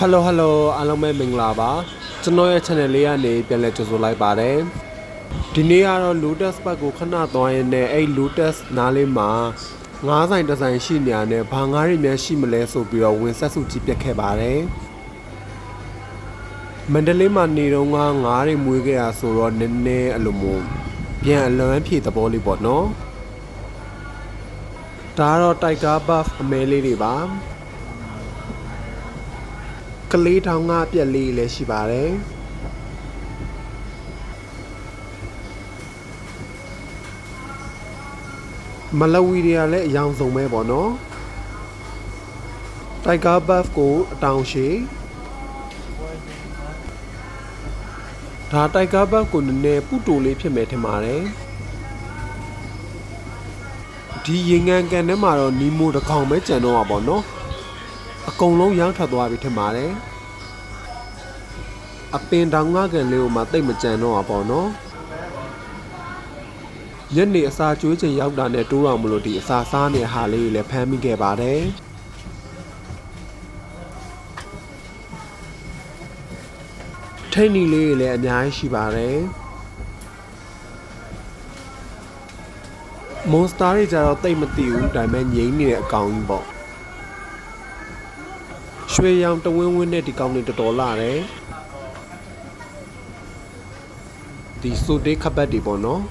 Hello Hello အားလုံးပဲမင်္ဂလာပါကျွန်တော်ရဲ့ channel လေးကနေပြန်လည်ကြိုဆိုလိုက်ပါတယ်ဒီနေ့ကတော့ Lotus ဘက်ကိုခဏသွားရင်းနဲ့အဲ့ Lotus နားလေးမှာငားဆိုင်တစ်ဆိုင်ရှိနေတာနဲ့ဘာငားတွေများရှိမလဲဆိုပြီးတော့ဝင်ဆက်စုကြည့်ပြခဲ့ပါတယ်မန္တလေးမှာနေတော့ငားတွေမွေးခဲ့တာဆိုတော့နည်းနည်းအလိုမျိုး ပြန်အလွမ်းဖြည့်သဘောလေးပေါ့နော်ဒါကတော့ Tiger Buff အမဲလေးတွေပါကလေးထောင်ကပြက်လေးလည်းရှိပါတယ်မလဝီတွေကလည်းအယောင်ဆုံးပဲပေါ့နော်တိုက်ကဘတ်ကိုအတောင်ရှိ ဒါတိုက်ကဘတ်ကိုနည်းနည်းပုတူလေးဖြစ်မယ်ထင်ပါတယ်ဒီရေငန်ကန်ထဲမှာတော့နီမိုတစ်ကောင်ပဲကြံတော့ပါပေါ့နော်အကုန်လုံးရောင်းထွက်သွားပြီထင်ပါတယ်အပင်တောင်ငါကန်လေးကိုမှတိတ်မကြံတော့ပါပေါ့နော်ညနေအစာကျွေးချိန်ရောက်တာနဲ့တိုးတော်မလို့ဒီအစာစားနေတဲ့ဟာလေးကိုလည်းဖမ်းမိခဲ့ပါတယ် ထိတ်နီလေးတွေလည်းအများကြီးရှိပါတယ်မွန်စတာတွေကြတော့တိတ်မသိဘူးဒါပေမဲ့ငြိမ်းနေတဲ့အကောင်ကြီးပေါ့ရွှေရောင်တဝင်းဝင်းနဲ့ဒီကောင်းလေးတော်တော်လာတယ်ဒီဆိုတေးခပ်ဘတ်တွေပေါ့နော်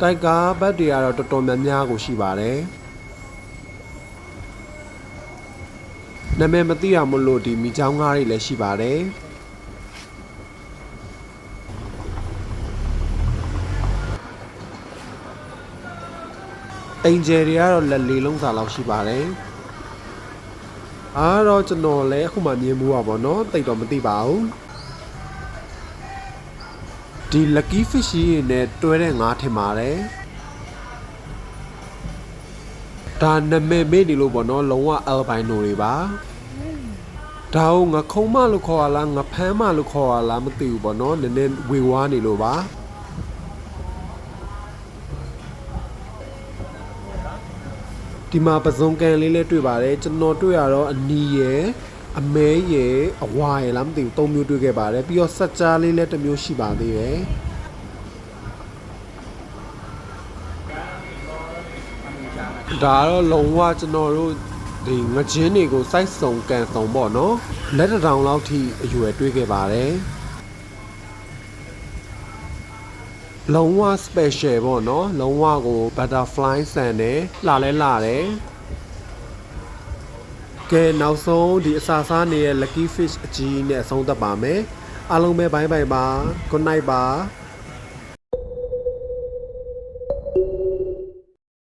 တိုက်ကားဘတ်တွေကတော့တော်တော်များများကိုရှိပါတယ်နာမည်မသိရမလို့ဒီမိချောင်းငါးတွေလည်းရှိပါတယ် အင်ဂျယ်တွေကတော့လက်လေးလုံးစာလောက်ရှိပါတယ်အားတော့ကျွန်တော်လည်းအခုမှမြင်မှုပါဗောနော်တိတ်တော့မသိပါဘူးဒီ lucky fish ရင်းနဲ့တွဲတဲ့ငါးထင်ပါတယ်ဒါနာမည်မေ့နေလို့ဗောနော်လုံးဝ albino တွေပါဒါကိုငခုံးမလို့ခေါ်ရလားငဖမ်းမလို့ခေါ်ရလားမသိဘူးဗောနော်နည်းနည်းဝေဝါးနေလို့ပါ ဒီမှာပစုံကန်လေးလည်းတွေ့ပါတယ်ကျွန်တော်တွေ့ရတော့အနီရယ်အမဲရယ်အဝါရယ်လားမသိဘူးသုံးမျိုးတွေ့ခဲ့ပါတယ်ပြီးတော့ဆက်ကြားလေးလည်းတစ်မျိုးရှိပါသေးတယ်ဒါတော့လုံးဝကျွန်တော်တို့ဒီငချင်းတွေကိုစိုက်စုံကန်စုံပေါ့နော်လက်တစ်တောင်လောက်ထိအရွယ်တွေ့ခဲ့ပါတယ် လုံးဝ special ပေါ့နော်လုံးဝကို butterfly ဆန်တယ်လှလဲလှတယ်ကဲနောက်ဆုံးဒီအစာစားနေတဲ့ lucky fish အကြီးနဲ့အဆုံးသတ်ပါမယ်အားလုံးပဲဘိုင်းဘိုင်ပါ good night ပါ